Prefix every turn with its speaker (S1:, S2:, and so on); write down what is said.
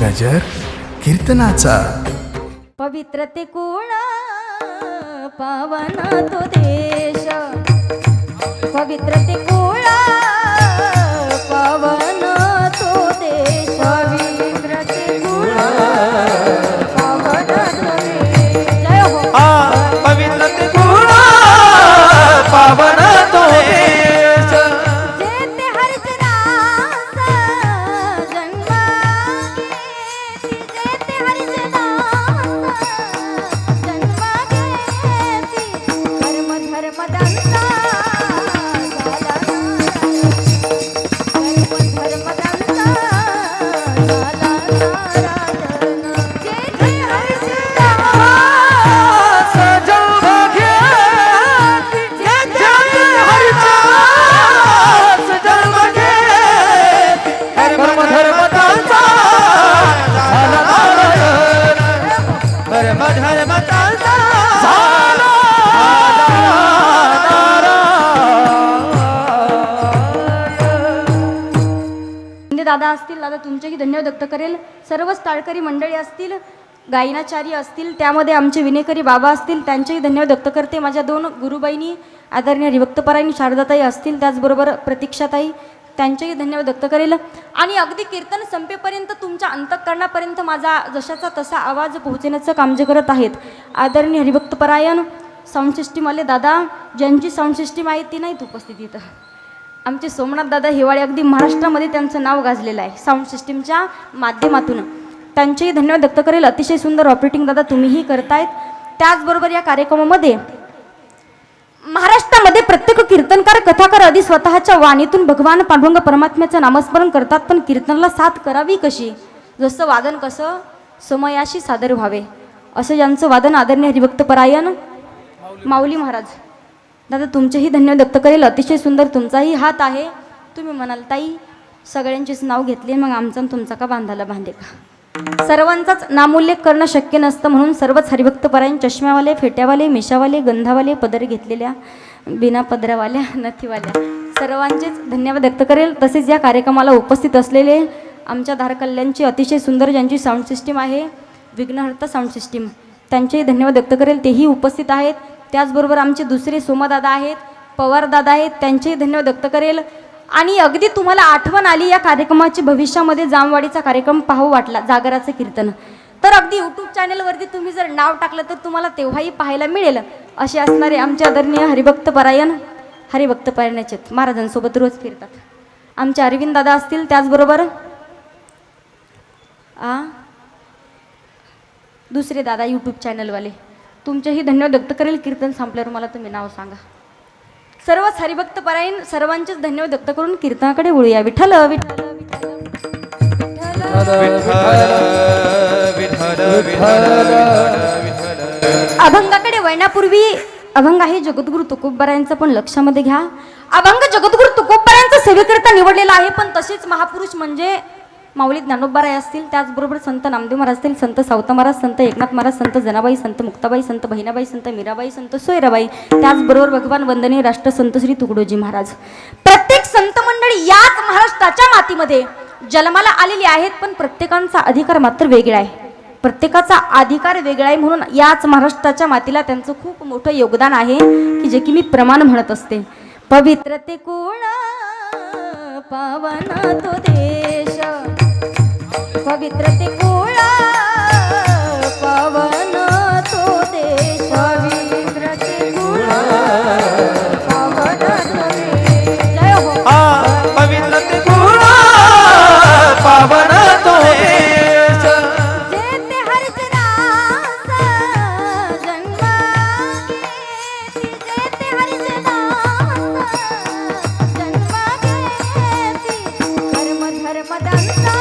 S1: गजर कीर्तनाचा.
S2: पवित्र ते कुळ पावना तो देश. पवित्र ते धर्म असतील दादा तुमचेही धन्यवाद व्यक्त करेल. सर्वच ताळकरी मंडळी असतील गायनाचार्य असतील त्यामध्ये आमचे विनेकरी बाबा असतील त्यांचेही धन्यवाद व्यक्त करते. माझ्या दोन गुरुबाईंनी आदरणीय हरिभक्तपरायणी शारदाताई असतील त्याचबरोबर प्रतीक्षाताई त्यांचेही धन्यवाद व्यक्त करेल. आणि अगदी कीर्तन संपेपर्यंत तुमच्या अंतःकरणापर्यंत माझा जशाचा तसा आवाज पोहोचण्याचं काम जे करत आहेत. आदरणीय हरिभक्तपरायण साऊंड सिस्टीमवाले दादा ज्यांची साऊंड सिस्टीम आहे ती नाहीत उपस्थित इथं आमचे सोमनाथ दादा हिवाळे अगदी महाराष्ट्रामध्ये त्यांचं नाव गाजलेलं आहे. साऊंड सिस्टीमच्या माध्यमातून. त्यांचेही धन्यवाद व्यक्त करेल. अतिशय सुंदर ऑपरेटिंग दादा तुम्हीही करतायत. त्याचबरोबर या कार्यक्रमामध्ये महाराष्ट्रामध्ये प्रत्येक कीर्तनकार कथाकार आधी स्वतःच्या वाणीतून भगवान पांडुरंग परमात्म्याचं नामस्मरण करतात पण कीर्तनाला साथ करावी कशी? जसं वादन कसं? समयाशी सादर व्हावे. असं ज्यांचं वादन आदरणीय हरिभक्त परायण माऊली महाराज. दादा तुमचेही धन्यवाद व्यक्त करेल. अतिशय सुंदर तुमचाही हात आहे. तुम्ही म्हणाल ताई सगळ्यांचीच नाव घेतली मग आमचा तुमचा का बांधायला बांधे का? सर्वांचाच नामोल्लेख करणं शक्य नसतं म्हणून सर्वच हरिभक्तपरायण चष्म्यावाले फेट्यावाले मिशावाले गंधावाले पदर घेतलेल्या बिना पदरावाल्या नथीवाल्या सर्वांचेच धन्यवाद व्यक्त करेल. तसेच या कार्यक्रमाला उपस्थित असलेले आमच्या धारकल्याणची अतिशय सुंदर ज्यांची साऊंड सिस्टीम आहे विघ्नहर्ता साऊंड सिस्टीम त्यांचेही धन्यवाद व्यक्त करेल. तेही उपस्थित आहेत. त्याचबरोबर आमचे दुसरे सोमादादा आहेत पवारदादा आहेत त्यांचेही धन्यवाद व्यक्त करेल. आणि अगदी तुम्हाला आठवण आली या कार्यक्रमाची भविष्यामध्ये जामवाडीचा कार्यक्रम पाहू वाटला जागराचं कीर्तन. तर अगदी यूट्यूब चॅनलवरती तुम्ही जर नाव टाकलं तर तुम्हाला तेव्हाही पाहायला मिळेल. असे असणारे आमचे आदरणीय हरिभक्त परायण हरिभक्त परायणाचे महाराजांसोबत रोज फिरतात. आमचे अरविंद दादा असतील त्याचबरोबर आ? दुसरे दादा यूट्यूब चॅनलवाले तुमचेही धन्यवाद व्यक्त करेल. कीर्तन संपल्यावर मला तुम्ही नाव सांगा. सर्वच हरिभक्त परायण सर्वांचेच धन्यवाद व्यक्त करून कीर्तनाकडे वळूया. विठ्ठल विठ्ठल अभंगाकडे वळण्यापूर्वी अभंग आहे जगद्गुरु तुकोबरायांचं पण लक्षामध्ये घ्या. अभंग जगद्गुरु तुकोबरायांचा सेवेकरिता निवडलेला आहे पण तसेच महापुरुष म्हणजे माऊली ज्ञानोबाराय असतील त्याचबरोबर संत नामदेव महाराज असतील संत सावता महाराज संत एकनाथ महाराज संत जनाबाई संत मुक्ताबाई संत बहिणाबाई संत मीराबाई संत सोयराबाई त्याचबरोबर भगवान वंदनीय राष्ट्र संत श्री तुकडोजी महाराज. प्रत्येक संत मंडळी याच महाराष्ट्राच्या मातीमध्ये जन्माला आलेली आहेत पण प्रत्येकांचा अधिकार मात्र वेगळा आहे. प्रत्येकाचा अधिकार वेगळा आहे म्हणून याच महाराष्ट्राच्या मातीला त्यांचं खूप मोठं योगदान आहे की जे की मी प्रमाण म्हणत असते. पवित्र ते कोण? पावन तो देश पवित्र ते कुळ पावन तो देश पवित्र ते कुळ पावन तो देश. जय हो.
S3: पवित्र ते गुण पावन तो देश.
S2: जेते हरिजनास जन्म घेती, जेते हरिजनास जन्म घेती, धर्म धर्म दंता